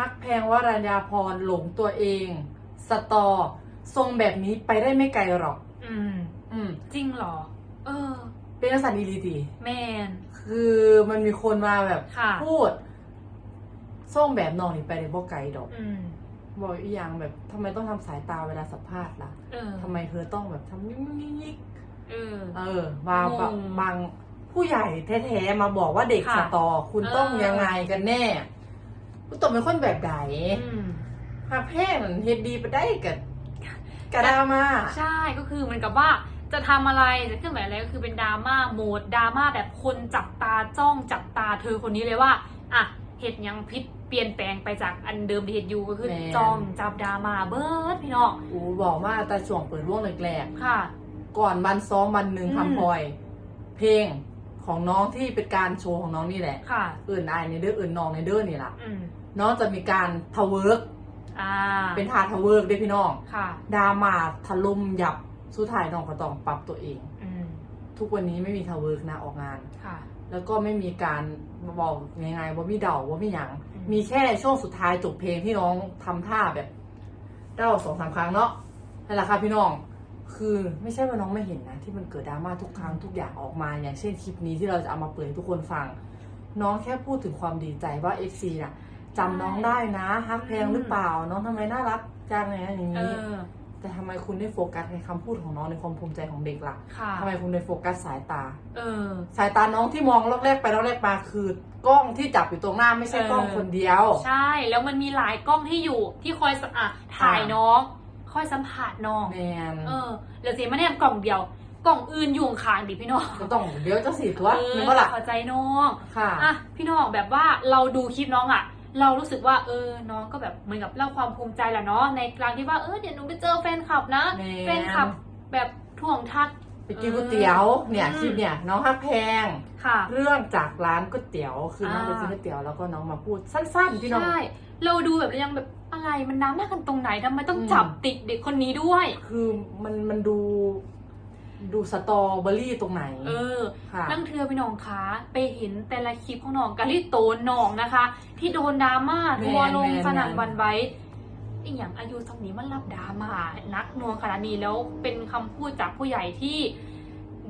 ฮักแพงวรัญญาพรหลงตัวเอง สตอ ทรงแบบนี้ไปได้ไม่ไกลหรอก อืม อืม จริงเหรอ เออ เป็นภาษาดีลีดีแมน คือมันมีคนมาแบบค่ะ พูดส่งแบบน้องนี่ไปได้บ่ไกลดอก อืม บอกอีกอย่างแบบทำไมต้องทำสายตาเวลาสัมภาษณ์ล่ะเออทำไมเธอต้องแบบทำนิ่งๆเออๆเออบางงงบางผู้ใหญ่แท้ๆมาบอกว่าเด็กค่ะสตอ คุณต้องเออ ยังไงกันแน่ คุณต้องเป็นคนแบบไหนอืมหากแพ้มันเฮ็ดดีไปได้กับกระดามาใช่ก็คือเหมือนกับว่าจะทำอะไรจะขึ้นแบบอะไรก็คือเป็นดราม่าโหมดดราม่าแบบคนจับตาจ้องจับตาเธอคนนี้เลยว่าอะเหตุยังพิษเปลี่ยนแปลงไปจากอันเดิมที่เหตุอยู่ก็คือแม่นจ้องจับดราม่าเบิร์ดพี่น้องอูบอกว่าแต่ช่วงเปิดร่วงแรกค่ะๆก่อนวันซ้อมวันหนึ่งอืมทำพลอย เพลงของน้องที่เป็นการโชว์ของน้องนี่แหละค่ะอื่นอายในเด้ออื่นน้องในเด้อนี่ล่ะอืม น้องจะมีการทะเวิร์กอ่าเป็นท่าทะเวิร์กด้วยพี่น้องค่ะดราม่าถล่มยับสุดท้ายน้องก็ต้องปรับตัวเอง อืมทุกวันนี้ไม่มีทะเวิร์กนะออกงาน ค่ะ แล้วก็ไม่มีการบอกยังไงว่ามีเดาว่ามีหยังอืม มีแค่ช่วงสุดท้ายจบเพลงที่น้องทำท่าแบบเดาสองสามครั้งเนาะนั่นแหละค่ะพี่น้อง คือไม่ใช่ว่าน้องไม่เห็นนะ ที่มันเกิดดราม่าทุกครั้งทุกอย่างออกมา อย่างเช่นคลิปนี้ที่เราจะเอามาเปิดให้ทุกคนฟัง น้องแค่พูดถึงความดีใจว่าเอฟซีน่ะ จำน้องได้นะฮักแพงหรือเปล่า น้องทำไมน่ารักจังอย่างนั้นอย่างเอนี้ อ แต่ทำไมคุณได้โฟกัสในคำพูดของน้องในความภูมิใจของเด็กล่ะค่ะ ทำไมคุณได้โฟกัสสายตา เออ สายตาน้องที่มองรอบแรกไปรอบแรกมาคือกล้องที่จับอยู่ตรงหน้าไม่ใช่เออกล้องคนเดียว ใช่ แล้วมันมีหลายกล้องที่อยู่ที่คอยสะอะถ่ายค่ะน้อง คอยสัมผัสน้อง แมนเออแล้วเสียมาเนี่ยกล่องเดียว กล่องอื่นอยู่ข้างๆดิพี่น้องก็ต้องเดี๋ยวจะสี่ตัวเออนึกว่าล่ะเข้าใจน้อง ค่ะ อะพี่น้องแบบว่าเราดูคลิปน้องอะ เรารู้สึกว่าเออน้องก็แบบเหมือนกับเล่าความภูมิใจแหละเนาะในกลางที่ว่าเออเดี๋ยวหนูไปเจอแฟนคลับนะแมนแฟนคลับแบบท่วงทัก ไปกินก๋วยเตี๋ยวเนี่ยอืม คลิปเนี่ยน้องฮักแพง ค่ะ เรื่องจากร้านก๋วยเตี๋ยวคือน้องอ่าไปกินก๋วยเตี๋ยวแล้วก็น้องมาพูดสั้นๆพี่น้อง ใช่เราดูแบบยังแบบอะไรมันน้ำหน้ากันตรงไหนทำไมต้องอืม จับติดเด็กคนนี้ด้วย คือมันมันดู ดูสตรอเบอรี่ตรงไหน เออค่ะ นั่งเทือพี่น้องคะไปเห็นแต่ละคลิปของน้องกะลิโตนน้องนะคะ ที่โดนดราม่าแมนทัวร์ลงแมน สนั่นแมนหวันไหว้อีกอย่างอายุตรงนี้มันรับดราม่านักหนวงขนาดนี้แล้วเป็นคำพูดจากผู้ใหญ่ที่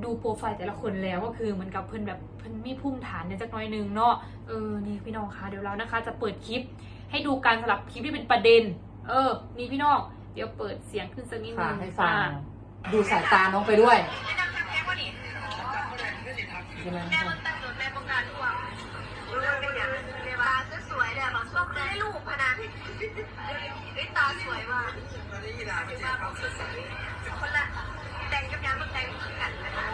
ดูโปรไฟล์แต่ละคนแล้วก็คือเหมือนกับเพิ่นแบบเพิ่นมีภูมิฐานในจักหน้อยหนึงเนาะเออนี่พี่น้องคะเดี๋ยวเรานะคะ จะเปิดคลิป ให้ดูการสลับคลิปที่เป็นประเด็น เออ นี่พี่น้อง เดี๋ยวเปิดเสียงขึ้นสักนิดนึค่ะงให้ฟัง อะ ดูสายตาน้องไปด้วยแนะนำทางแพ็กว่านี่ใช่ไหมแม่มันตั้งโดดแม่ประกาศทั่วมันเป็นอย่างตาสวยๆเลยบางช่วงคือได้ลูกพะนะเฮ้ยตาสวยว่ะคนละแต่งกับยามันแต่งคือกันนะคะ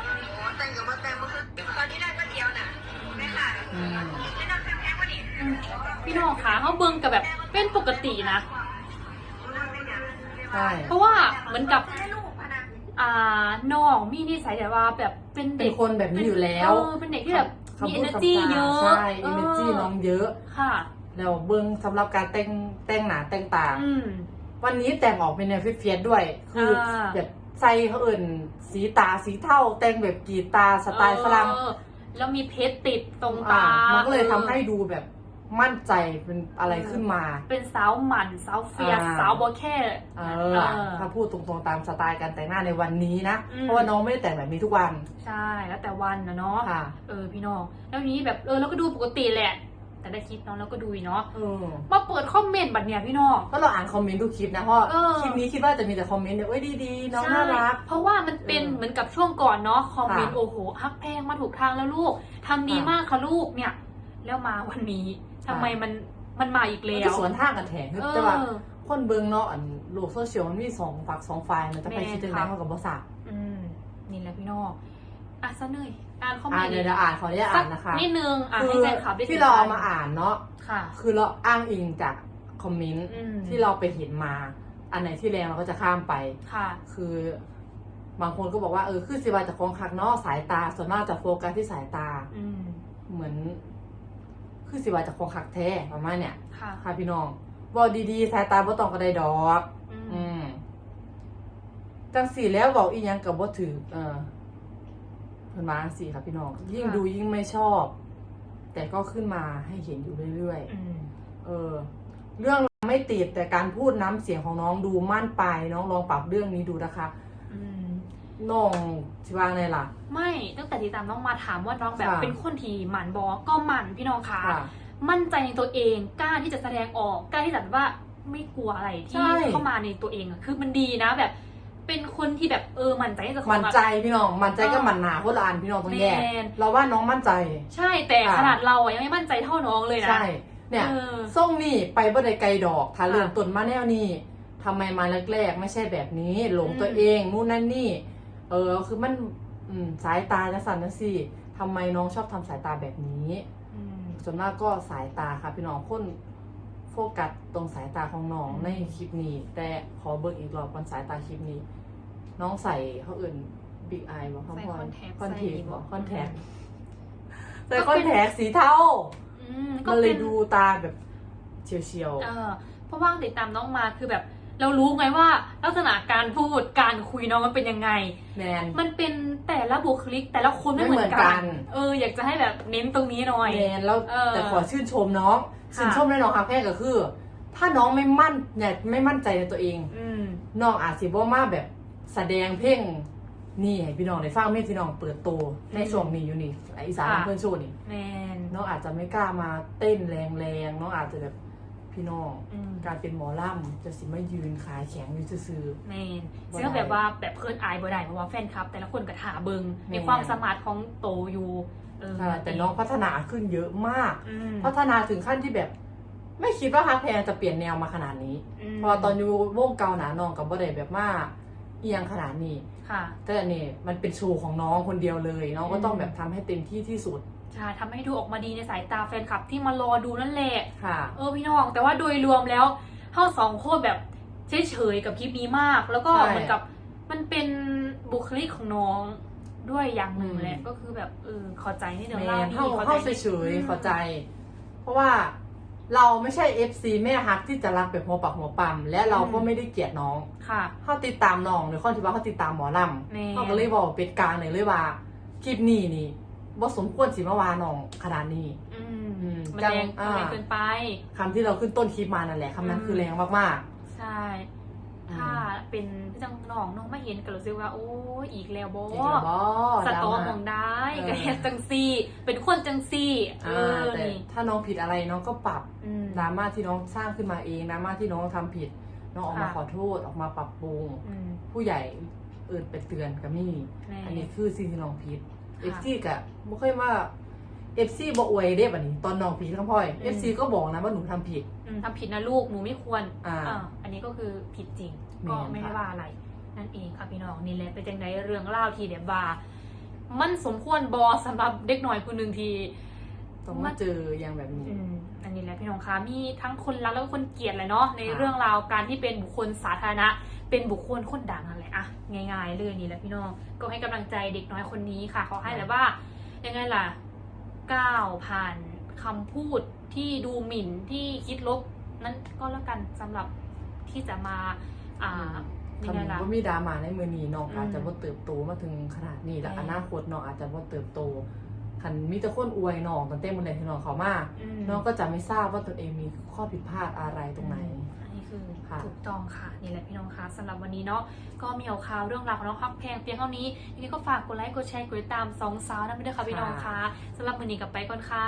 แต่งกับมันแต่งมันคือตอนนี้ได้ก็เดียวน่ะแม่ค่ะอืมแนะนำทางแพ็กว่านี่อืมพี่น้องคะเขาเบิ่งกับแบบเป็นปกตินะ ใช่ เพราะว่าเหมือนกับได้ลูกพะนะ อ่าน้องมีนิสัยแต่ว่าแบบเป็นเป็เด็นกคนแบบนี้อยู่แล้ว เออเป็นเด็กที่แบบมีคำพูด energy คำจาเยอะใช่ energy น้องเยอะ ค่ะ แล้วเบิ้งสำหรับการแต่งแต่งหนาแต่งตา อืม วันนี้แต่งออกเป็นแนวเฟียสๆด้วย คืออา แบบใส่เขาเอิ่นสีตาสีเทาแต่งแบบกรีดตาสไตล์ฝรั่งเออแล้วมีเพชรติดตรงอ่าตามันก็เลยทำออให้ดูแบบ มั่นใจเป็นอะไรขึ้นมา เป็นสาวหมันสาวเฟียสอ่า สาวบอแค่ เอเอออถ้าพูดตรงๆตามสไตล์การแต่งหน้าในวันนี้นะ อืม เพราะว่าน้องไม่ได้แต่งแบบนี้ทุกวันใช่แล้วแต่วันนะเนาะค่ะเออพี่น้องแล้วนี้แบบเออเราก็ดูปกติแหละ แต่ได้คลิปน้องเราก็ดูอีกเนาะเออมาเปิดคอมเมนต์บัดเนี่ยพี่น้อง ก็เราอ่านคอมเมนต์ทุกคลิปนะเพราะเออ คลิปนี้คิดว่าจะมีแต่คอมเมนต์เนี่ยเอ้ยดีๆน้องน่ารัก ใช่เพราะว่ามันเป็นเออเหมือนกับช่วงก่อนเนาะคอมเมนต์ค่ะโอ้โหฮักแพงมาถูกทางแล้วลูกทำดีค่ะ มากค่ะลูกเนี่ย แล้วมาวันนี้ ทำไมค่ะมันมันมาอีกมันแล้ก็วสวนทางกันแถงเอแต่ว่าอคนเบิงเนาะอันโลกโซเชียลมันมีสองฝักสองฝ่ายมันจะไปแม่นคิดถึงค่ะไหนเขากับบอสาอืมนี่แหละพี่น้องอะซะหน่อยอ่านคอมเมอ่านนต์เดี๋ยวเดี๋ยวอ่านขออนุญาตสัอ่ากนนะคะนิดนึงอ่านคืให้แฟนคลับได้ที่เราเอามาอ่านเนาะค่ะ คือเราอ้างอิงจากคอมเมนต์อืมที่เราไปเห็นมา อันไหนที่แรงเราก็จะข้ามไปค่ะ คือบางคนก็บอกว่าเออคือสิบาจากของคักเนาะสายตาส่วนมากจะโฟกัสที่สายตาอืมเหมือน คือสิบาจากของคักแท้ประมาณเนี่ยค่ะ ค่ะพี่น้องบอกดีๆสายตาบ่ต้องก็ได้ดอก อืมอืมจังสี่แล้วบอกอีหยังกับว่าถือเออเพิ่นมาสี่ค่ะพี่น้อง ยิ่งดูยิ่งไม่ชอบ แต่ก็ขึ้นมาให้เห็นอยู่เรื่อยอืมๆเออเรื่องไม่ติดแต่การพูดน้ำเสียงของน้องดูมั่นไปน้องลองปรับเรื่องนี้ดูนะคะอืม น้องชิวางไงล่ะ ไม่ตั้งแต่ที่ตามน้องมาถามว่าน้องแบบค่ะ เป็นคนที่หมันบอก็หมันพี่น้องคะค่ะ มั่นใจในตัวเองกล้าที่จะแสดงออกกล้าที่จะแบบว่าไม่กลัวอะไรใช่ที่เข้ามาในตัวเองอะคือมันดีนะแบบ เป็นคนที่แบบเออมั่นใจในตัวมั่นใจพี่น้อง มั่นใจก็มันหนาโคตรอันพี่น้องต้องแยก แมนเราว่าน้องมั่นใจ ใช่แต่ค่ะ ขนาดเราอะยังไม่มั่นใจเท่าน้องเลยนะใช่ เนี่ยเออ ส่งนี่ไปบ่ได้ไกลดอกถ้าค่ะเริ่มต้นมาแนวนี้ทำไมมาแรกๆ ไม่ใช่แบบนี้ หลงอืมตัวเองนู่นนั่นนี่ เออคือมันอืมสายตาจะสั่นนะสิทำไมน้องชอบทำสายตาแบบนี้ อืม ส่วนมากก็สายตาค่ะพี่น้องคนโฟกัสตรงสายตาของน้องอืม ในคลิปนี้ แต่ขอเบิกอีกรอบก่อนสายตาคลิปนี้ น้องใส่เขาอื่นบิ๊กอายบอกเขาใส่พอคอนแทคคอนแทคใส่บอกคอนแทคอืมใส่คอนแทคสีเทาอืมก็มันเลเป็ยนดูตาแบบเฉียวเออเพราะว่าติดตามน้องมาคือแบบ เรารู้ไงว่าลักษณะการพูดการคุยน้องมันเป็นยังไงๆแมน มันเป็นแต่ละบุคลิกแต่ละคนไม่เหมือนไม่เหมือนกักันนเออ อยากจะให้แบบเน้นตรงนี้หน่อยแมนแล้วเออแต่ขอชื่นชมน้องค่ะชื่นชมในน้องคาแพก็คือ ถ้าน้องไม่มั่นเนี่ยไม่มั่นใจในตัวเองอืมน้องอาจสิบ่มาแบบแสดงเพลงนี่ให้พี่น้องได้ฟังเพลงที่น้องเปิดตัวในช่วงนี้อยู่นี่ไออีสานค่ะเพื่อนโชว์นี่แมนน้องอาจจะไม่กล้ามาเต้นแรงๆน้องอาจจะแบบ พี่น้องอืมการเป็นหมอล่ำจะสิไม่ยืนขาแข็งอยู่ซื่อ แมนบ่ซึ่งได้แบบว่าแบบเพื่อนอายบ่ได้เพราะว่าแฟนคลับ แต่ละคนก็ถาเบิงแม่มีความสามารถของโตอยู่เออๆค่ะแต่น้องพัฒนาขึ้นเยอะมาก อืมพัฒนาถึงขั้นที่แบบ ไม่คิดว่าฮักแพงจะเปลี่ยนแนวมาขนาดนี้มพอตอนอยู่วงเกาหนาน้องกับบ่ได้แบบว่าเอียงขนาดนี้ ค่ะ แต่อันนี่มันเป็นโชว์ของน้องคนเดียวเลยน้องก็ต้องอืมแบบทำให้เต็มที่ที่สุด ใช่ทำให้ดูออกมาดีในสายตาแฟนคลับที่มารอดูนั่นแหละ ค่ะ เออพี่น้อง แต่ว่าโดยรวมแล้วเท่าสองโคตรแบบเฉยๆกับคลิปนี้มาก แล้วก็ใช่เหมือนกับมันเป็นบุคลิกของน้องด้วยอย่างหนึ่งอืม แหละก็คือแบบเออเข้าใจในเรื่องแมราวนดีเข้าเข้าเข้าใจเฉยอืมๆเข้าใจ เพราะว่าเราไม่ใช่ FC แม่ฮักที่จะรักแบบหัวปักหัวปั๊มและเราก็ไม่ได้เกลียดน้อง ค่ะ เขาติดตามน้องหรือข้อที่ว่าเขาติดตามหมอลแม่ำเขาก็เลยบอกเป็นกลางเลยเลยว่า คลิปนี้นี่ บ่สมควรสิมาวาน้องขนาดนี้ อืมอืมมันจังแรงอ่า มันแรงเกินไป คำที่เราขึ้นต้นคลิปมานั่นแหละคำนั้นอืมคือแรงมากใช่ถ้าเป็นพี่จังน้องน้องไม่เห็นก็รู้สึกว่า โอ้ยอีกแล้วบๆอีกแล้วบ่สตอดราม่าของได้เออก็เฮ็ดจังซี่ เป็นคนจังซี่เออ่าอแต่นี่ถ้าน้องผิดอะไรน้องก็ปรับอืม ดราม่าที่น้องสร้างขึ้นมาเองดราม่าที่น้องทำผิด น้องออกมาค่ะ ขอโทษออกมาปรับปรุง อืมผู้ใหญ่เอื่นไปเตือนกับมี่ แม่อันนี้คือสิ่งที่น้องผิดค่ะ เอฟซีกะบ่เคยว่าเอฟซีบ่อวยเด้บัดนี้ ตอนน้องผิดทั้งพ่อยอืมเอฟซีก็บอกนะว่าหนูทำผิด อืมทำผิดนะลูกหนูไม่ควรอ่าอ่าอันนี้ก็คือผิดจริง แม่ก็นไม่ได้ค่ะ ว่าอะไร นั่นเองค่ะพี่น้องนี่แหละเป็นจังไดเรื่องเล่าวที่เดี๋ยวว่า มันสมควรบอสำหรับเด็กหน่อยคนหนึ่งที่ ต้องมาเจออย่างแบบนี้อืมอันนี้แหละพี่น้องคะมีทั้งคนรักแล้วก็คนเกลียดเลยเนาะในค่ะเรื่องราวการที่เป็นบุคคลสาธารณะ เป็นบุคคลคนดังนั่นแหละอะง่ายๆเรื่องนี้แหละพี่น้องก็ให้กำลังใจเด็กน้อยคนนี้ค่ะขอให้แบบว่ายังไงล่ะก้าวผ่านคำพูดที่ดูหมิ่นที่คิดลบนั้นก็แล้วกันสำหรับที่จะมาอ่ายังไงทำล่ะว่ามีดราม่าในมือนี้น้องอืมอาจจะบ่เติบโตมาถึงขนาดนี้แล้วใช่อนาคตน้องอาจจะบ่เติบโต คันมีแต่คนอวยน้องตั้งแต่มื้อใดที่น้องเขามาอืมน้องก็จะไม่ทราบว่าตนเองมีข้อผิดพลาดอะไรตรงไหนอันนี้คือค่ะถูกต้องค่ะนี่แหละพี่น้องคะสำหรับวันนี้เนาะก็มีเอาข่าวเรื่องราวของน้องฮักแพงเพียงเท่านี้ยังไงก็ฝากกดไลค์กดแชร์กดติดตามสองสาวนะพี่ด้วยค่ะพี่น้องคะสำหรับวันนี้กลับไปก่อนค่ะ